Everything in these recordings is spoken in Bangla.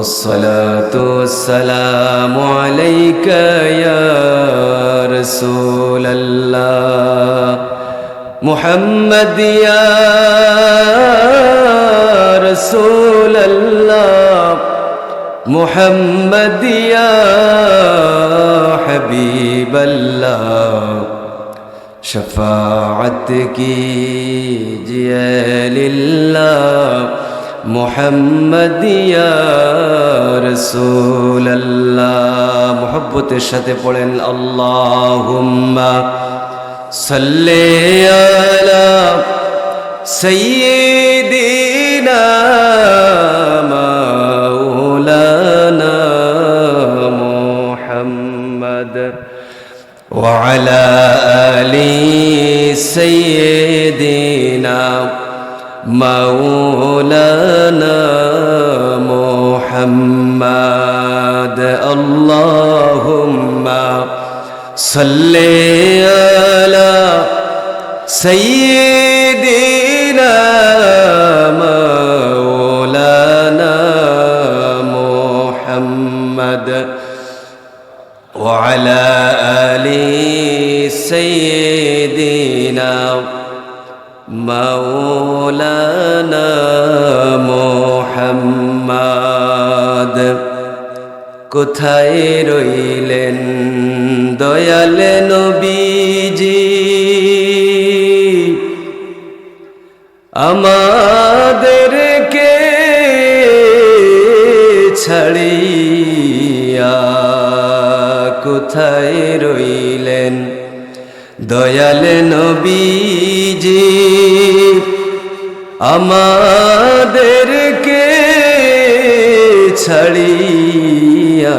الصلاة والسلام عليك يا رسول الله. محمد يا رسول الله. محمد يا حبيب الله. شفاعتك يا لله মোহাম্মদ ইয়া রাসূলুল্লাহ। মোহব্বতের সাথে পড়েন আল্লাহুম্মা সাল্লে আলা সাইয়্যিদিনা سيدنا مولانا محمد وعلى آل سيدنا مولانا محمد কোথায় রইলেন দয়াল নবীজি আমাদেরকে ছাড়িয়া কোথায় রইলেন? দয়াল নবীজি আমাদেরকে ছাড়িয়া?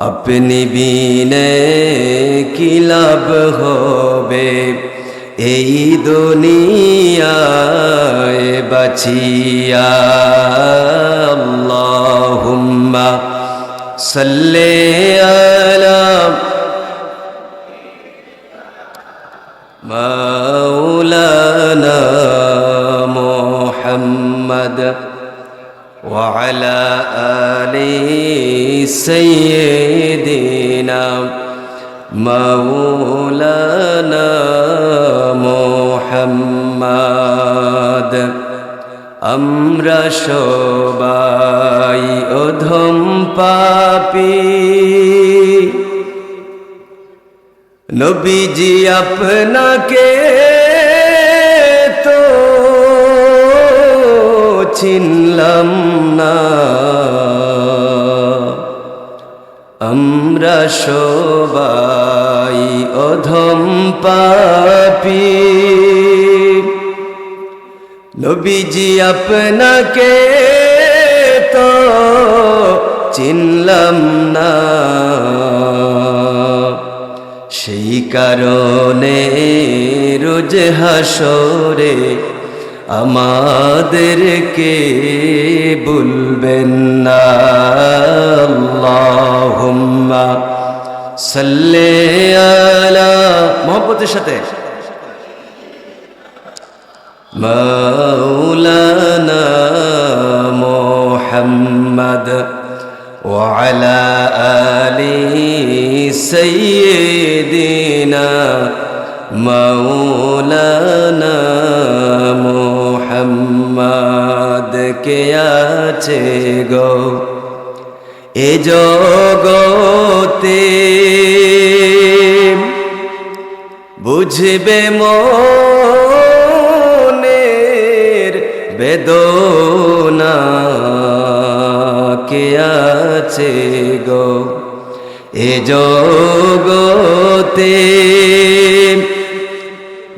আপনি বিনে কি হবে? এই দুনিয়ায় বাছিয়া আল্লাহুম্মা সাল্লি আলা مولانا محمد وعلى آل سيدنا মৌলানা মোহাম্মদ। আমরা সবাই অধম পাপি। নবীজি আপনাকে তো চিনলাম না। আমরা সবাই অধম পাপি। নবীজি আপনাকে তো চিনলাম না। সেই কারণে রোজ হাসরে আমাদেরকে বলবেন না। আল্লাহুম্মা সাল্লি আলা মহব্বতের সাথে। মাওলানা মুহাম্মদ ওয়া কে আছে গো? এ জগতে বুঝবে মনের বেদনা কে আছে গো? এ জগতে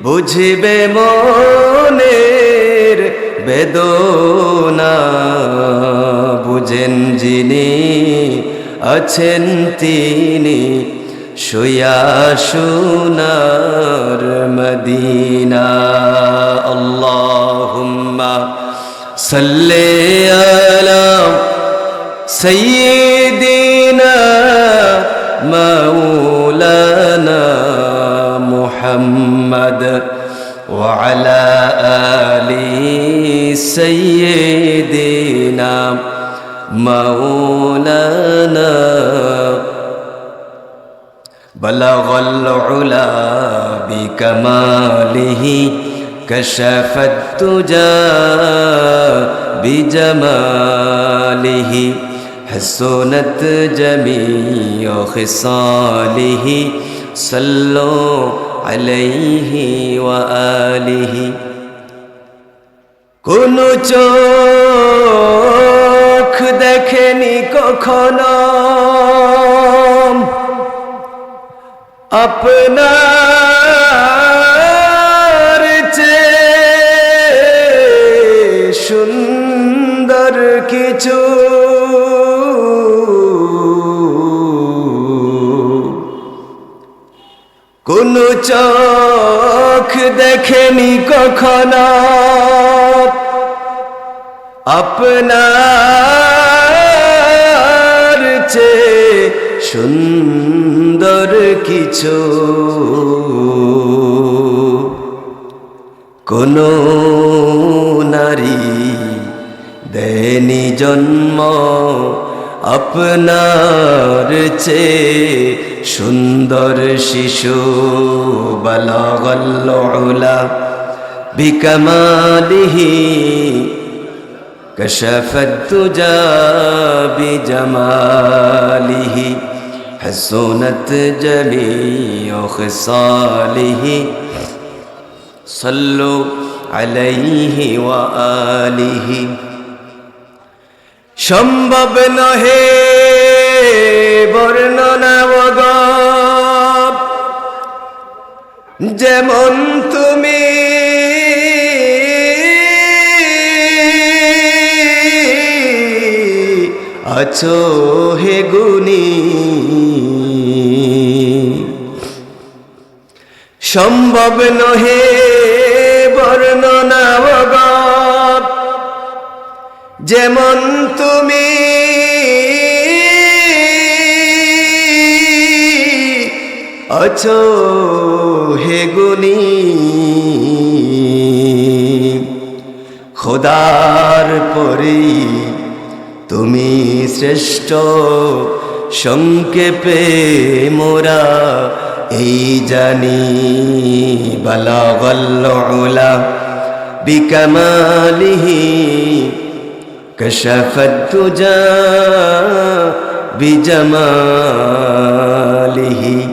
বুঝবে মনের বেদনা বুঝেন যিনি আছেন তিনি শুয়া সুনার মদিনা। আল্লাহুম্মা সাল্লি আলা সাইয়্যিদিনা মাওলানা মুহাম্মদ ওয়া আলা আলিহি سيدنا مولانا بلغ العلا بكماله كشف الدجى بجماله حسنت جميع خصاله صلوا عليه وآله কোন চোখ দেখেনি কখনো। আপনার চেয়ে সুন্দর কিছু কোন চোখ দেখেনি কখনো। আপনার চেয়ে সুন্দর কিছু কোন নারী দেনি জন্ম আপনার চেয়ে সুন্দর শিশু বলগল্লা বিকমালিহি كشف الدجى بجماله حسنت جميع خصاله صلوا عليه وآله সম্ভব নহে বর্ণনা বগ যেমন তুমি আছো হে গুণী। সম্ভব নহে বর্ণনা যেমন তুমি আছো হে গুণী। খোদার পরে তুমি শ্রেষ্ঠ সংক্ষেপে মোরা এই জানি বালাগল্লা বিকমালিহি كشف الدجى بجماله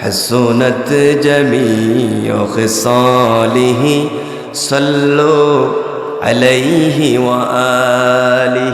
حسنت جميع خصاله صلوا عليه وآله